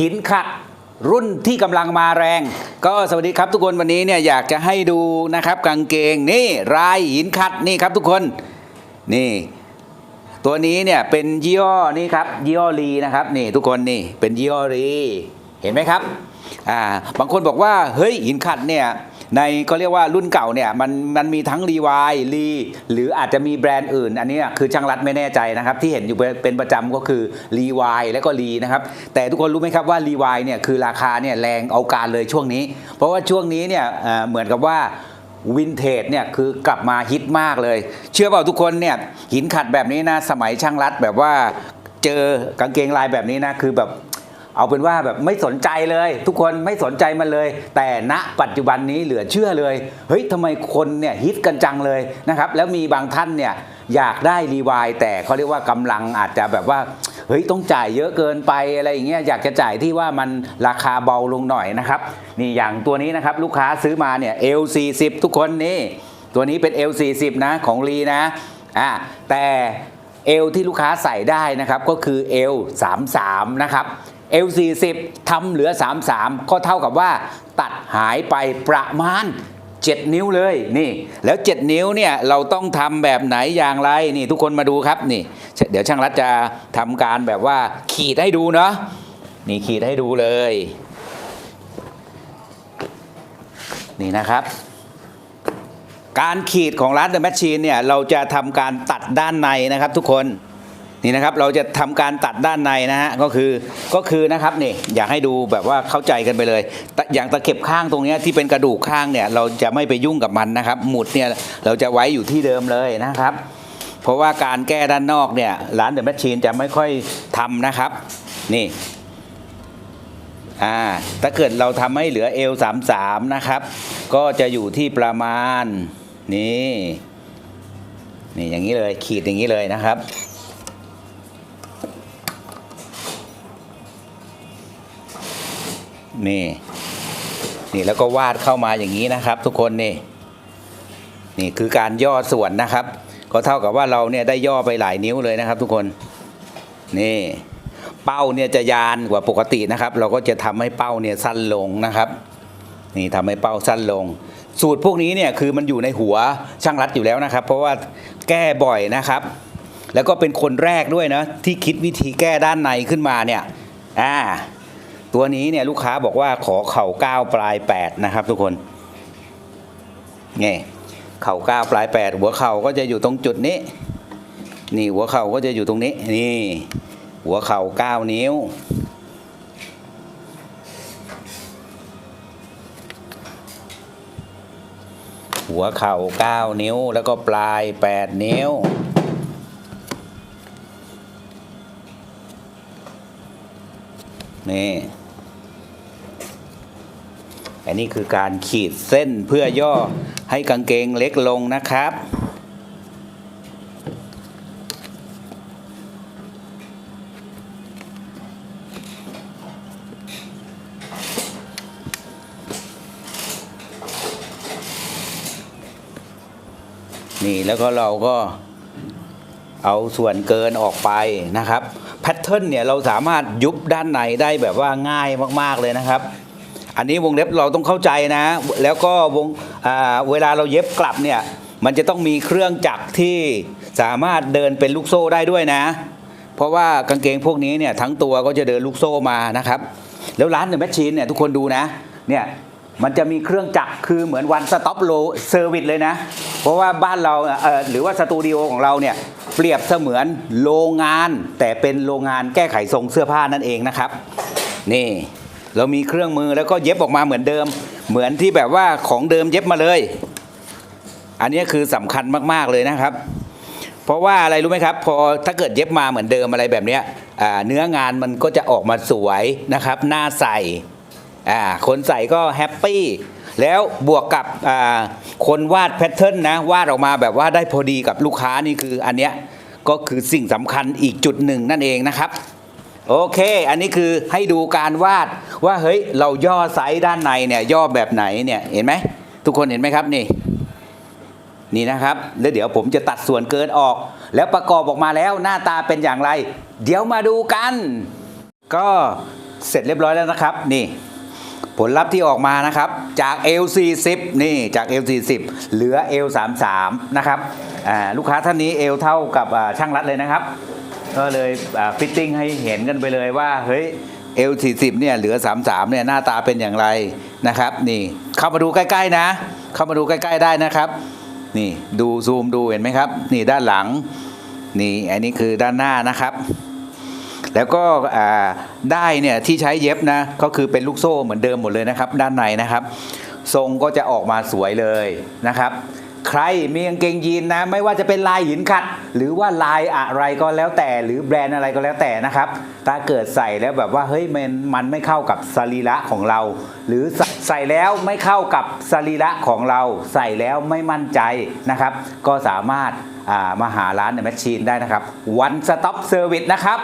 หินขัดรุ่นที่กำลังมาแรง ก็สวัสดีครับทุกคนวันนี้เนี่ยอยากจะให้ดูนะครับกางเกงนี่ลายหินขัดนี่ครับทุกคนนี่ ตัวนี้เนี่ยเป็นยี่ห้อนี่ครับยี่ห้อรีนะครับนี่ทุกคนนี่เป็นยี่ห้อรีเห็นไหมครับอ่าบางคนบอกว่าเฮ้ยหินขัดเนี่ย ในก็เรียกว่ารุ่นเก่าเนี่ยมันมันมีทั้งรีวายลีหรืออาจจะมีแบรนด์อื่น อันนี้คือช่างรัดไม่แน่ใจนะครับ ที่เห็นอยู่เป็นประจำก็คือรีวายและก็ลีนะครับ แต่ทุกคนรู้ไหมครับว่ารีวายเนี่ยคือราคาเนี่ยแรงเอาการเลยช่วงนี้ เพราะว่าช่วงนี้เนี่ยเอ่อเหมือนกับว่าวินเทจเนี่ยคือกลับมาฮิตมากเลย เชื่อเปล่าทุกคนเนี่ยหินขัดแบบนี้นะสมัยช่างรัดแบบว่าเจอกางเกงลายแบบนี้นะคือแบบ เอาเป็นว่าแบบไม่สนใจเลย ทุกคนไม่สนใจมันเลย แต่ณปัจจุบันนี้เหลือเชื่อเลยเฮ้ยทำไมคนเนี่ยฮิตกันจังเลยนะครับแล้วมีบางท่านเนี่ยอยากได้รีวายแต่เขาเรียกว่ากำลังอาจจะแบบว่าเฮ้ยต้องจ่ายเยอะเกินไปอะไรอย่างเงี้ยอยากจะจ่ายที่ว่ามันราคาเบาลงหน่อยนะครับนี่อย่างตัวนี้นะครับลูกค้าซื้อมาเนี่ย L40 ทุกคนนี่ตัวนี้เป็น L40 นะของลีนะอ่าแต่เอลที่ลูกค้าใส่ได้นะครับก็คือ L33 นะครับ L40 ทำเหลือ 33 ก็เท่ากับว่า ตัดหายไปประมาณ 7 นิ้วเลยนี่แล้ว 7 นิ้วเนี่ยเราต้องทำแบบไหนอย่างไรนี่ทุกคนมาดูครับนี่ เดี๋ยวช่างรัฐจะทำการแบบว่าขีดให้ดูเนาะนี่ขีดให้ดูเลย นี่นะครับการขีดของร้านเดอะแมชชีนเนี่ยเราจะทำการตัดด้านในนะครับทุกคน นี่นะครับเราจะทำการตัดด้านในนะฮะก็คือก็คือนะครับนี่อยากให้ดูแบบว่าเข้าใจกันไปเลย อย่างตะเข็บข้างตรงนี้ที่เป็นกระดูกข้างเนี่ยเราจะไม่ไปยุ่งกับมันนะครับ หมุดเนี่ยเราจะไว้อยู่ที่เดิมเลยนะครับ เพราะว่าการแก้ด้านนอกเนี่ยร้านเดอะแมชชีนจะไม่ค่อยทำนะครับ นี่อ่าถ้าเกิดเราทำให้เหลือ L33 นะครับ ก็จะอยู่ที่ประมาณนี่นี่อย่างนี้เลยขีดอย่างนี้เลยนะครับ นี่นี่แล้วก็วาดเข้ามาอย่างนี้นะครับ ทุกคนนี่นี่คือการย่อส่วนนะครับ ก็เท่ากับว่าเราเนี่ยได้ย่อไปหลายนิ้วเลยนะครับ ทุกคนนี่เป้าเนี่ยจะยานกว่าปกตินะครับ เราก็จะทำให้เป้าเนี่ยสั้นลงนะครับ นี่ทำให้เป้าสั้นลง สูตรพวกนี้เนี่ยคือมันอยู่ในหัวช่างรัดอยู่แล้วนะครับ เพราะว่าแก้บ่อยนะครับ แล้วก็เป็นคนแรกด้วยนะที่คิดวิธีแก้ด้านในขึ้นมาเนี่ยอ่า ตัวนี้เนี่ยลูกค้าบอกว่าขอเข่าเก้าปลายแปดนะครับ ทุกคนนี่เข่าเก้าปลายแปดหัวเข่าก็จะอยู่ตรงจุดนี้ นี่หัวเข่าก็จะอยู่ตรงนี้ นี่ หัวเข่าเก้านิ้ว หัวเข่าเก้านิ้ว แล้วก็ปลายแปดนิ้ว นี่อันนี้คือการขีดเส้นเพื่อย่อให้กางเกงเล็กลงนะครับ นี่แล้วก็เราก็เอาส่วนเกินออกไปนะครับ ทเทิร์นเนี่ยเราสามารถยุบด้านในได้แบบว่าง่ายมากๆเลยนะครับ อันนี้วงเล็บเราต้องเข้าใจนะ แล้วก็วงเวลาเราเย็บกลับเนี่ยมันจะต้องมีเครื่องจักรที่สามารถเดินเป็นลูกโซ่ได้ด้วยนะ เพราะว่ากางเกงพวกนี้เนี่ยทั้งตัวก็จะเดินลูกโซ่มานะครับ แล้วร้านเดอะแมชชีนเนี่ยทุกคนดูนะเนี่ย มันจะมีเครื่องจักรคือเหมือนวันสต็อปโลเซอร์วิสเลยนะ เพราะว่าบ้านเราเหรือว่าสตูดิโอของเราเนี่ยเปรียบเสมือนโรงงาน แต่เป็นโรงงานแก้ไขทรงเสื้อผ้านั่นเองนะครับ นี่เรามีเครื่องมือแล้วก็เย็บออกมาเหมือนเดิม เหมือนที่แบบว่าของเดิมเย็บมาเลย อันนี้คือสำคัญมากๆเลยนะครับ เพราะว่าอะไรรู้ไหมครับ พอถ้าเกิดเย็บมาเหมือนเดิมอะไรแบบเนี้ยเนื้องานมันก็จะออกมาสวยนะครับหน้าใส อ่าคนใส่ก็แฮปปี้แล้วบวกกับคนวาดแพทเทิร์นนะวาดออกมาแบบว่าได้พอดีกับลูกค้านี่คืออันเนี้ยก็คือสิ่งสำคัญอีกจุดหนึ่งนั่นเองนะครับ โอเค อันนี้คือให้ดูการวาดว่าเฮ้ยเราย่อไซส์ด้านในเนี่ยย่อแบบไหนเนี่ยเห็นไหมทุกคนเห็นไหมครับนี่ นี่นะครับ แล้วเดี๋ยวผมจะตัดส่วนเกินออก แล้วประกอบออกมาแล้วหน้าตาเป็นอย่างไร เดี๋ยวมาดูกัน ก็เสร็จเรียบร้อยแล้วนะครับ นี่ ผลลัพธ์ที่ออกมานะครับจาก L40 นี่จาก L40 เหลือ L33 นะครับลูกค้าท่านนี้ L เท่ากับช่างรัดเลยนะครับ ก็เลยฟิตติ้งให้เห็นกันไปเลยว่าเฮ้ย L40 เนี่ยเหลือ 33เนี่ยหน้าตาเป็นอย่างไรนะครับ นี่เข้ามาดูใกล้ๆนะ เข้ามาดูใกล้ๆได้นะครับ นี่ดูซูมดูเห็นไหมครับ นี่ด้านหลังนี่อันนี้คือด้านหน้านะครับ แล้วก็ได้เนี่ยที่ใช้เย็บนะก็คือเป็นลูกโซ่เหมือนเดิมหมดเลยนะครับ ด้านในนะครับ ทรงก็จะออกมาสวยเลยนะครับ ใครมีกางเกงยีนนะ ไม่ว่าจะเป็นลายหินขัด หรือว่าลายอะไรก็แล้วแต่ หรือแบรนด์อะไรก็แล้วแต่นะครับ ถ้าเกิดใส่แล้วแบบว่าเฮ้ยมันมันไม่เข้ากับสรีระของเรา หรือใส่แล้วไม่เข้ากับสรีระของเรา ใส่แล้วไม่มั่นใจนะครับ ก็สามารถามาหาร้านในแมชชีนได้นะครับ One Stop Service นะครับ